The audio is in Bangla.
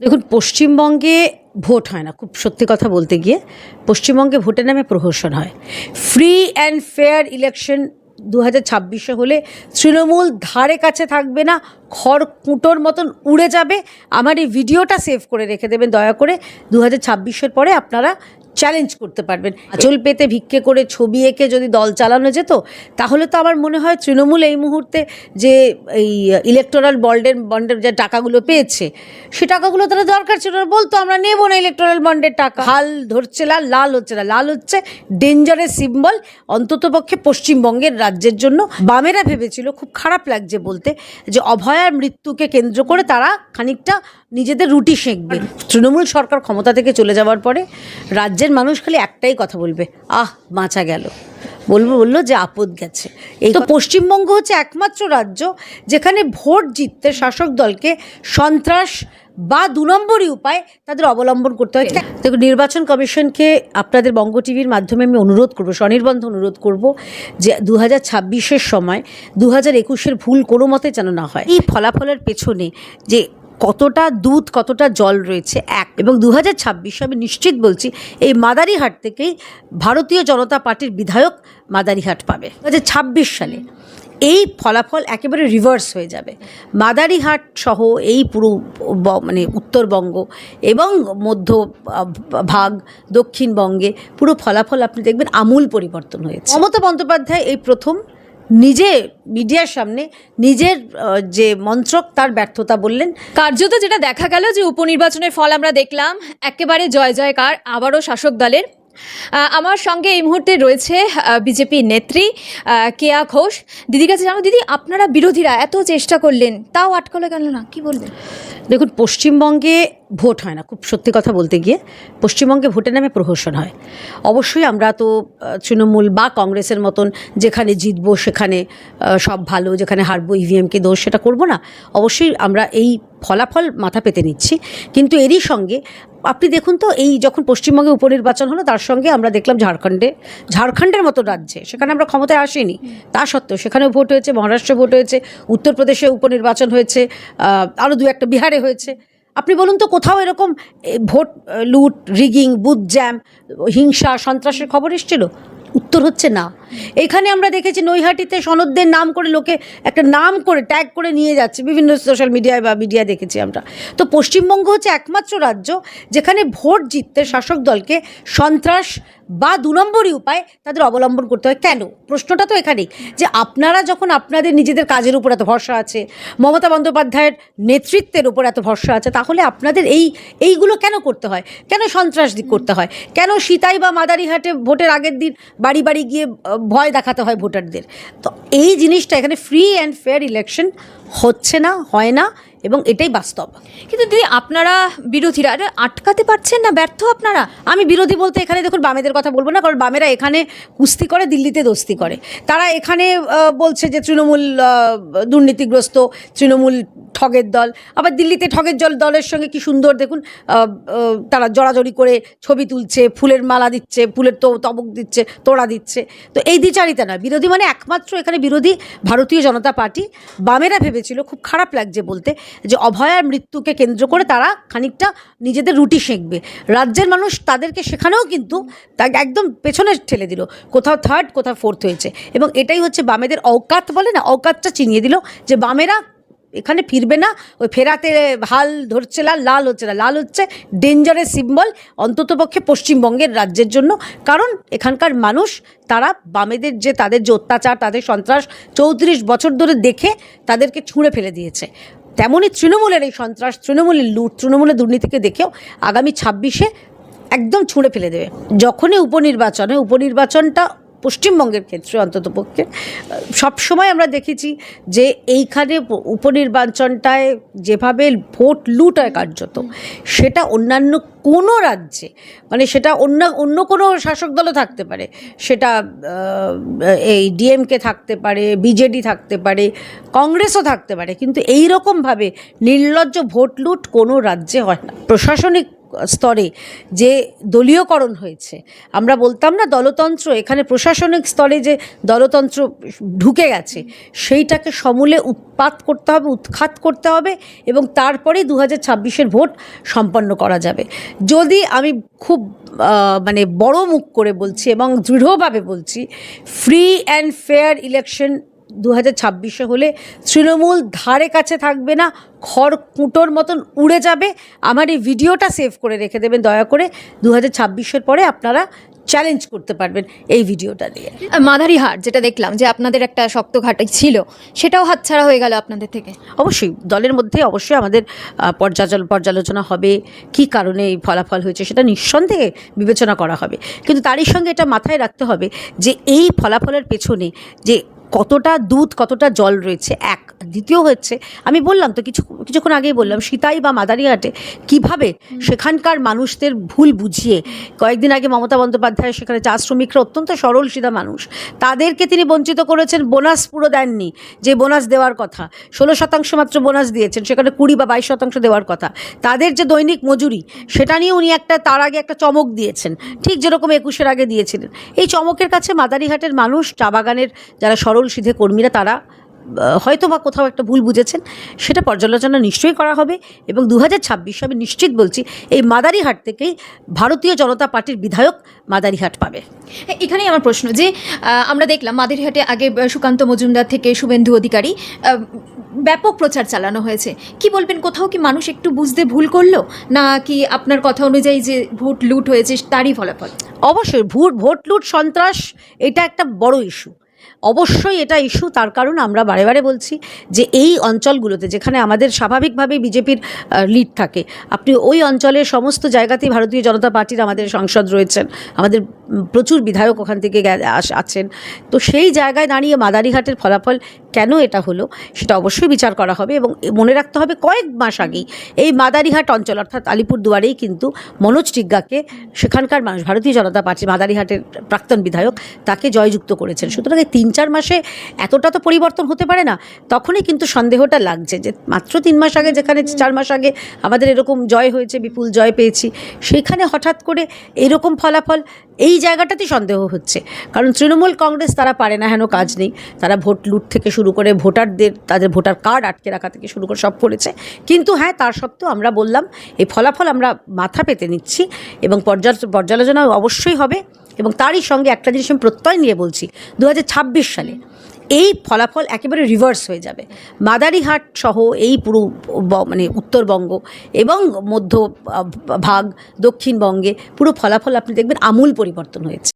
দেখুন, পশ্চিমবঙ্গে ভোট হয় না, খুব সত্যি কথা বলতে গিয়ে, পশ্চিমবঙ্গে ভোটের নামে প্রহসন হয়। ফ্রি অ্যান্ড ফেয়ার ইলেকশন দু হাজার ছাব্বিশে হলে তৃণমূল ধারে কাছে থাকবে না, খড় কুটোর মতন উড়ে যাবে। আমার এই ভিডিওটা সেভ করে রেখে দেবেন, দয়া করে। দু হাজার ছাব্বিশের পরে আপনারা চ্যালেঞ্জ করতে পারবেন। আঁচল পেতে ভিক্ষে করে ছবি এঁকে যদি দল চালানো যেত, তাহলে তো আমার মনে হয় তৃণমূল এই মুহূর্তে যে এই ইলেকটোরাল বন্ডের বন্ডের যে টাকাগুলো পেয়েছে, সে টাকাগুলো তারা দরকার ছিল বলতো, আমরা নেব না ইলেকটোরাল বন্ডের টাকা। হাল ধরছে না লাল হচ্ছে না। লাল হচ্ছে ডেঞ্জারের সিম্বল অন্ততপক্ষে পশ্চিমবঙ্গের রাজ্যের জন্য। বামেরা ভেবেছিল, খুব খারাপ লাগছে বলতে, যে অভয়ার মৃত্যুকে কেন্দ্র করে তারা খানিকটা নিজেদের রুটি সেঁকবে। তৃণমূল সরকার ক্ষমতা থেকে চলে যাওয়ার পরে রাজ্যের মানুষ খালি একটাই কথা বলবে আহ বাঁচা গেল। বলব বলল যে আপদ গেছে। এই তো পশ্চিমবঙ্গ হচ্ছে একমাত্র রাজ্য যেখানে ভোট জিততে শাসক দলকে সন্ত্রাস বা দু নম্বরই উপায় তাদের অবলম্বন করতে হয়। দেখুন নির্বাচন কমিশনকে আপনাদের বঙ্গ টিভির মাধ্যমে আমি অনুরোধ করব স্বনির্বন্ধ অনুরোধ করব যে দু হাজার ছাব্বিশের সময় দু হাজার একুশের ভুল কোনো মতে যেন না হয়। এই ফলাফলের পেছনে যে কতটা দুধ, কতটা জল রয়েছে, এক। এবং দু হাজার ছাব্বিশে আমি নিশ্চিত বলছি, এই মাদারিহাট থেকেই ভারতীয় জনতা পার্টির বিধায়ক মাদারিহাট পাবে। দু হাজার ছাব্বিশ সালে এই ফলাফল একেবারে রিভার্স হয়ে যাবে। মাদারিহাট সহ এই পুরো মানে উত্তরবঙ্গ এবং মধ্য, ভাগ, দক্ষিণবঙ্গে পুরো ফলাফল আপনি দেখবেন আমূল পরিবর্তন হয়েছে। মমতা বন্দ্যোপাধ্যায় এই প্রথম নিজে মিডিয়ার সামনে নিজের যে মন্ত্রক তার ব্যর্থতা বললেন। কার্যত যেটা দেখা গেল যে উপনির্বাচনের ফল আমরা দেখলাম একেবারে জয় জয়কার আবারও শাসক দলের। আমার সঙ্গে এই মুহূর্তে রয়েছে বিজেপি নেত্রী কেয়া ঘোষ। দিদির কাছে জানো দিদি আপনারা বিরোধীরা এত চেষ্টা করলেন তাও আটকালো গেল না? কি বলবেন? দেখুন পশ্চিমবঙ্গে ভোট হয় না, খুব সত্যি কথা বলতে গিয়ে। পশ্চিমবঙ্গে ভোটের নামে প্রহসন হয়। অবশ্যই আমরা তো তৃণমূল বা কংগ্রেসের মতন যেখানে জিতবো সেখানে সব ভালো, যেখানে হারবো ইভিএমকে দোষ সেটা করব না। অবশ্যই আমরা এই ফলাফল মাথা পেতে নিচ্ছি। কিন্তু এরই সঙ্গে আপনি দেখুন তো, এই যখন পশ্চিমবঙ্গে উপনির্বাচন হলো, তার সঙ্গে আমরা দেখলাম ঝাড়খণ্ডে, ঝাড়খণ্ডের মতো রাজ্যে, সেখানে আমরা ক্ষমতায় আসিনি। তা সত্ত্বেও সেখানেও ভোট হয়েছে, মহারাষ্ট্রে ভোট হয়েছে উত্তরপ্রদেশে উপনির্বাচন হয়েছে আরও দু একটা বিহারে হয়েছে। আপনি বলুন তো কোথাও এরকম ভোট লুট রিগিং বুথ জ্যাম হিংসা, সন্ত্রাসের খবর এসেছিল? উত্তর হচ্ছে না। এখানে আমরা দেখেছি নৈহাটিতে সনদদের নাম করে লোকে একটা নাম করে ট্যাগ করে নিয়ে যাচ্ছে, বিভিন্ন সোশ্যাল মিডিয়ায় বা মিডিয়া দেখেছি আমরা। তো পশ্চিমবঙ্গ হচ্ছে একমাত্র রাজ্য যেখানে ভোট জিততে শাসক দলকে সন্ত্রাস বা দু নম্বরই উপায় তাদের অবলম্বন করতে হয়। কেন? প্রশ্নটা তো এখানেই যে আপনারা যখন আপনাদের নিজেদের কাজের উপর এত ভরসা আছে, মমতা বন্দ্যোপাধ্যায়ের নেতৃত্বের উপর এত ভরসা আছে, তাহলে আপনাদের এই, এইগুলো কেন করতে হয়? কেন সন্ত্রাস দিক করতে হয়? কেন সীতাই বা মাদারিহাটে ভোটের আগের দিন বাড়ি বাড়ি গিয়ে ভয় দেখাতে হয় ভোটারদের? তো এই জিনিসটা এখানে ফ্রি অ্যান্ড ফেয়ার ইলেকশন হচ্ছে না, হয় না। এবং এটাই বাস্তব। কিন্তু দিদি, আপনারা বিরোধীরা আটকাতে পারছেন না? ব্যর্থ আপনারা? আমি বিরোধী বলতে এখানে দেখুন, বামেদের কথা বলব না, কারণ বামেরা এখানে কুস্তি করে, দিল্লিতে দোস্তি করে। তারা এখানে বলছে যে তৃণমূল দুর্নীতিগ্রস্ত, তৃণমূল ঠগের দল। আবার দিল্লিতে ঠগের জল, দলের সঙ্গে কি সুন্দর, দেখুন তারা জড়াজড়ি করে ছবি তুলছে, ফুলের মালা দিচ্ছে, ফুলের তো তবক দিচ্ছে, তোড়া দিচ্ছে। তো এই দ্বিচারিতা না বিরোধী মানে একমাত্র এখানে বিরোধী ভারতীয় জনতা পার্টি। বামেরা ভেবেছিল, খুব খারাপ লাগছে বলতে যে অভয়ার মৃত্যুকে কেন্দ্র করে তারা খানিকটা নিজেদের রুটি সেঁকবে। রাজ্যের মানুষ তাদেরকে সেখানেও কিন্তু তাকে একদম পেছনে ঠেলে দিল। কোথাও থার্ড কোথাও ফোর্থ হয়েছে। এবং এটাই হচ্ছে বামেদের অকাত বলে না অকাতটা চিনিয়ে দিল যে বামেরা এখানে ফিরবে না, ওই ফেরাতে হাল ধরছে লাল লাল হচ্ছে না। লাল হচ্ছে ডেঞ্জারের সিম্বল অন্ততপক্ষে পশ্চিমবঙ্গের রাজ্যের জন্য। কারণ এখানকার মানুষ, তারা বামেদের যে তাদের যে অত্যাচার, তাদের সন্ত্রাস চৌত্রিশ বছর ধরে দেখে তাদেরকে ছুঁড়ে ফেলে দিয়েছে। তেমনই তৃণমূলের এই সন্ত্রাস, তৃণমূলের লুট, তৃণমূলের দুর্নীতিকে দেখেও আগামী ছাব্বিশে একদম ছুঁড়ে ফেলে দেবে। যখনই উপনির্বাচনে, উপনির্বাচনটা পশ্চিমবঙ্গের ক্ষেত্রে অন্ততপক্ষে সবসময় আমরা দেখেছি যে এইখানে উপনির্বাচনটায় যেভাবে ভোট লুট হয় কার্যত সেটা অন্যান্য কোনো রাজ্যে মানে সেটা অন্য অন্য কোনো শাসক দলও থাকতে পারে। সেটা এই ডিএমকে থাকতে পারে বিজেডি থাকতে পারে কংগ্রেসও থাকতে পারে কিন্তু এই রকমভাবে নির্লজ্জ ভোট লুট কোনো রাজ্যে হয় না। প্রশাসনিক স্তরে যে দলীয়করণ হয়েছে। আমরা বলতাম না দলতন্ত্র, এখানে প্রশাসনিক স্তরে যে দলতন্ত্র ঢুকে গেছে, সেইটাকে সমূলে উৎপাত করতে হবে, উৎখাত করতে হবে এবং তারপরেই দু হাজার ভোট সম্পন্ন করা যাবে। যদি আমি খুব মানে বড় মুখ করে বলছি এবং দৃঢ়ভাবে বলছি ফ্রি অ্যান্ড ফেয়ার ইলেকশন দু হাজার ছাব্বিশে হলে তৃণমূল ধারে কাছে থাকবে না খড় কুটোর মতন উড়ে যাবে। আমার এই ভিডিওটা সেভ করে রেখে দেবেন দয়া করে দু হাজার ছাব্বিশের পরে আপনারা চ্যালেঞ্জ করতে পারবেন এই ভিডিওটা দিয়ে। মাদারিহাট যেটা দেখলাম যে আপনাদের একটা শক্ত ঘাটাই ছিল সেটাও হাতছাড়া হয়ে গেল আপনাদের থেকে? অবশ্যই দলের মধ্যে অবশ্যই আমাদের আহ, পর্যালোচনা পর্যালোচনা হবে কি কারণে এই ফলাফল হয়েছে সেটা নিঃসন্দেহে বিবেচনা করা হবে। কিন্তু তারই সঙ্গে এটা মাথায় রাখতে হবে যে এই ফলাফলের পেছনে যে কতটা দুধ, কতটা জল রয়েছে? এক। দ্বিতীয় হচ্ছে, আমি বললাম তো কিছু, কিছুক্ষণ আগেই বললাম, সীতাই বা মাদারিহাটে কীভাবে সেখানকার মানুষদের ভুল বুঝিয়ে, কয়েকদিন আগে মমতা বন্দ্যোপাধ্যায় সেখানে চা শ্রমিকরা অত্যন্ত সরল সিধা মানুষ, তাদেরকে তিনি বঞ্চিত করেছেন, বোনাস পুরো দেননি, যে বোনাস দেওয়ার কথা। ষোলো শতাংশ মাত্র বোনাস দিয়েছেন, সেখানে কুড়ি বা বাইশ শতাংশ দেওয়ার কথা। তাদের যে দৈনিক মজুরি, সেটা নিয়ে উনি একটা, তার আগে একটা চমক দিয়েছেন। ঠিক যেরকম একুশের আগে দিয়েছিলেন। এই চমকের কাছে মাদারিহাটের মানুষ চা বাগানের যারা সরল সিধে কর্মীরা তারা হয়তো বা কোথাও একটা ভুল বুঝেছেন সেটা পর্যালোচনা নিশ্চয়ই করা হবে এবং দু হাজার ছাব্বিশে আমি নিশ্চিত বলছি এই মাদারিহাট থেকেই ভারতীয় জনতা পার্টির বিধায়ক মাদারিহাট পাবে। হ্যাঁ, এখানেই আমার প্রশ্ন যে আমরা দেখলাম মাদারিহাটে আগে সুকান্ত মজুমদার থেকে শুভেন্দু অধিকারী ব্যাপক প্রচার চালানো হয়েছে। কি বলবেন কোথাও কি মানুষ একটু বুঝতে ভুল করল? না কি আপনার কথা অনুযায়ী যে ভোট লুট হয়েছে তারই ফলাফল? অবশ্যই ভোট ভোট লুট সন্ত্রাস এটা একটা বড় ইস্যু অবশ্যই এটা ইস্যু, তার কারণ আমরা বারে বারে বলছি যে এই অঞ্চলগুলোতে, যেখানে আমাদের স্বাভাবিকভাবে বিজেপির লিড থাকে, আপনি ওই অঞ্চলের সমস্ত জায়গাতেই ভারতীয় জনতা পার্টির আমাদের সংসদ রয়েছেন, আমাদের প্রচুর বিধায়ক ওখান থেকে আছেন। তো সেই জায়গায় দাঁড়িয়ে মাদারিঘাটের ফলাফল কেন এটা হলো, সেটা অবশ্যই বিচার করা হবে এবং মনে রাখতে হবে কয়েক মাস আগেই এই মাদারিহাট অঞ্চল, অর্থাৎ আলিপুর দুয়ারেই কিন্তু মনোজ টিগ্গাকে সেখানকার মানুষ, ভারতীয় জনতা পার্টি মাদারিহাটের প্রাক্তন বিধায়ক তাকে জয়যুক্ত করেছেন। সুতরাং এই তিন চার মাসে এতটা তো পরিবর্তন হতে পারে না, তখনই কিন্তু সন্দেহটা লাগছে যে মাত্র তিন মাস আগে যেখানে চার মাস আগে আমাদের এরকম জয় হয়েছে, বিপুল জয় পেয়েছি সেখানে হঠাৎ করে এরকম ফলাফল এই জায়গাটাতেই সন্দেহ হচ্ছে। কারণ তৃণমূল কংগ্রেস তারা পারে না, হেন কাজ নেই। তারা ভোট লুট থেকে শুরু করে ভোটারদের, তাদের ভোটার কার্ড আটকে রাখা থেকে শুরু করে সব করেছে কিন্তু হ্যাঁ তার সত্ত্বেও আমরা বললাম, এই ফলাফল আমরা মাথা পেতে নিচ্ছি এবং পর্যাল- পর্যালোচনা অবশ্যই হবে। এবং তারই সঙ্গে একটা জিনিস আমি প্রত্যয় নিয়ে বলছি দু হাজার ছাব্বিশ সালে। এই ফলাফল একেবারে রিভার্স হয়ে যাবে। মাদারিহাট সহ এই পুরো মানে উত্তরবঙ্গ এবং মধ্য ভাগ, দক্ষিণবঙ্গে পুরো ফলাফল আপনি দেখবেন আমূল পরিবর্তন হয়েছে।